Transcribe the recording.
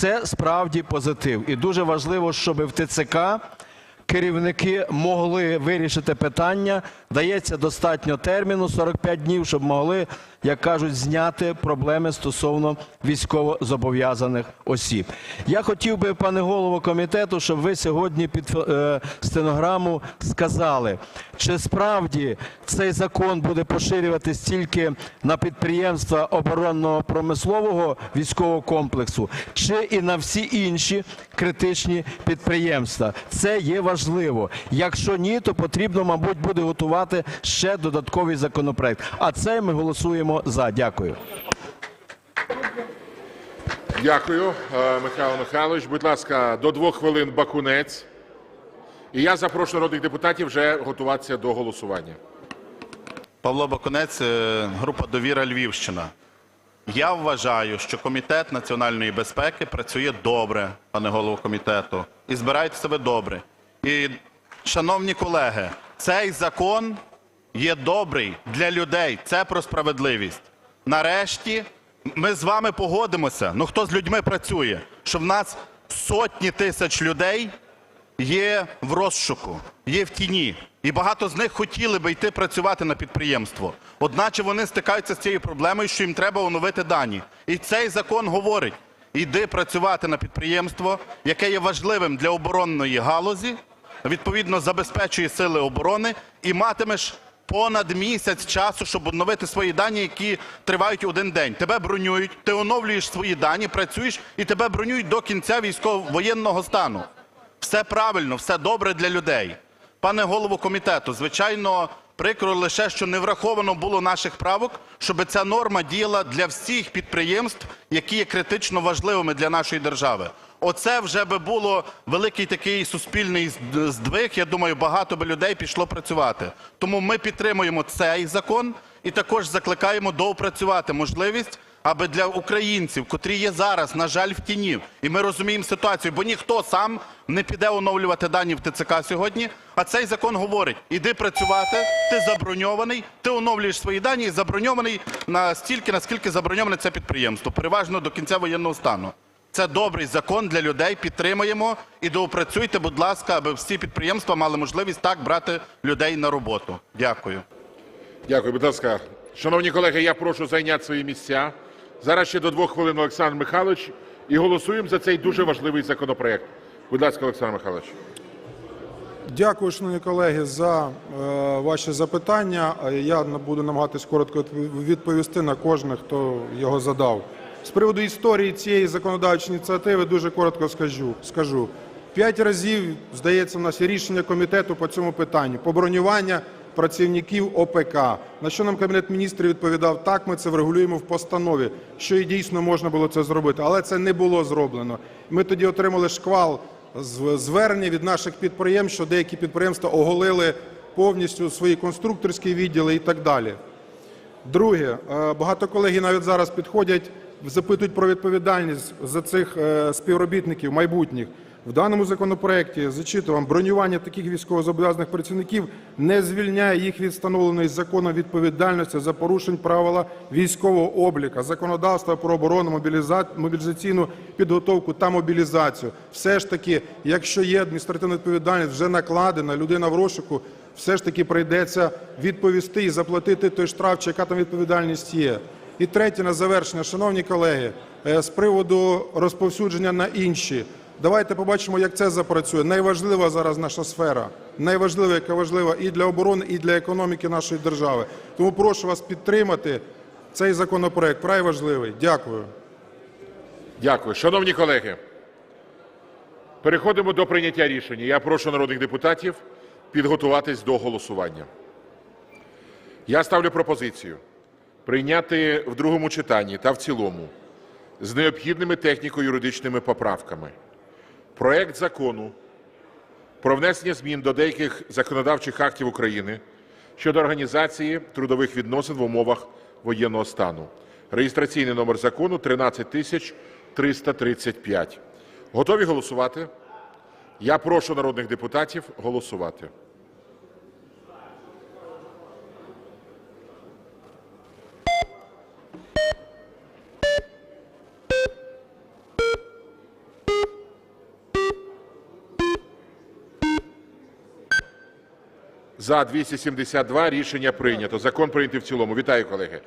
Це справді позитив. І дуже важливо, щоб в ТЦК керівники могли вирішити питання. Дається достатньо терміну 45 днів, щоб могли, як кажуть, зняти проблеми стосовно військовозобов'язаних осіб. Я хотів би, пане голово комітету, щоб ви сьогодні під е, стенограму сказали, чи справді цей закон буде поширюватись тільки на підприємства оборонного промислового військового комплексу, чи і на всі інші критичні підприємства. Це є важливо. Якщо ні, то потрібно, мабуть, буде готувати ще додатковий законопроект. А це ми голосуємо за. Дякую. Дякую, е, Михайло Михайлович. Будь ласка, до двох хвилин Бакунець. І я запрошую народних депутатів вже готуватися до голосування. Павло Бакунець, е, група Довіра Львівщина. Я вважаю, що комітет національної безпеки працює добре, пане голово комітету, і збирають себе добре. І, шановні колеги, цей закон є добрий для людей. Це про справедливість. Нарешті ми з вами погодимося. Ну хто з людьми працює? Що в нас сотні тисяч людей є в розшуку, є в тіні. І багато з них хотіли би йти працювати на підприємство. Одначе вони стикаються з цією проблемою, що їм треба оновити дані. І цей закон говорить: йди працювати на підприємство, яке є важливим для оборонної галузі, відповідно забезпечує сили оборони, і матимеш понад місяць часу, щоб оновити свої дані, які тривають один день. Тебе бронюють, ти оновлюєш свої дані, працюєш і тебе бронюють до кінця військово-воєнного стану. Все правильно, все добре для людей. Пане голово комітету, звичайно, прикро лише, що не враховано було наших правок, щоб ця норма діяла для всіх підприємств, які є критично важливими для нашої держави. Оце вже би було великий такий суспільний здвиг. Я думаю, багато би людей пішло працювати. Тому ми підтримуємо цей закон і також закликаємо доопрацювати можливість аби для українців, котрі є зараз, на жаль, в тіні, і ми розуміємо ситуацію, бо ніхто сам не піде оновлювати дані в ТЦК сьогодні. А цей закон говорить: іди працювати, ти заброньований, ти оновлюєш свої дані і заброньований настільки, наскільки заброньоване це підприємство, переважно до кінця воєнного стану. Це добрий закон для людей. Підтримуємо і доопрацюйте, будь ласка, аби всі підприємства мали можливість так брати людей на роботу. Дякую. Дякую, будь ласка. Шановні колеги, я прошу зайняти свої місця. Зараз ще до двох хвилин Олександр Михайлович. І голосуємо за цей дуже важливий законопроект. Будь ласка, Олександр Михайлович. Дякую, шановні колеги, за е, ваші запитання. Е, Я буду намагатись коротко відповісти на кожне, хто його задав. З приводу історії цієї законодавчої ініціативи дуже коротко скажу. скажу. П'ять разів, здається, у нас є рішення комітету по цьому питанню. По бронювання працівників ОПК. На що нам Кабінет міністрів відповідав, так, ми це врегулюємо в постанові, що і дійсно можна було це зробити. Але це не було зроблено. Ми тоді отримали шквал звернення від наших підприємств, що деякі підприємства оголили повністю свої конструкторські відділи і так далі. Друге, е, багато колег навіть зараз підходять, запитують про відповідальність за цих е, співробітників майбутніх. В даному законопроекті зачитую вам, бронювання таких військовозобов'язаних працівників не звільняє їх від встановленої законом відповідальності за порушень правила військового обліку, законодавства про оборону, мобіліза- мобілізаційну підготовку та мобілізацію. Все ж таки, якщо є адміністративна відповідальність вже накладена, людина в розшуку, все ж таки прийдеться відповісти і заплатити той штраф, чи яка там відповідальність є. І третє на завершення, шановні колеги, е, з приводу розповсюдження на інші. Давайте побачимо, як це запрацює. Найважлива зараз наша сфера, найважлива, яка важлива і для оборони, і для економіки нашої держави. Тому прошу вас підтримати цей законопроект. Край важливий. Дякую. Дякую. Шановні колеги, переходимо до прийняття рішення. Я прошу народних депутатів підготуватись до голосування. Я ставлю пропозицію прийняти в другому читанні та в цілому з необхідними техніко-юридичними поправками проект Закону про внесення змін до деяких законодавчих актів України щодо організації трудових відносин в умовах воєнного стану. Реєстраційний номер закону 13335. Готові голосувати? Я прошу народних депутатів голосувати. За-272 Рішення прийнято. Закон прийнятий в цілому. Вітаю, колеги.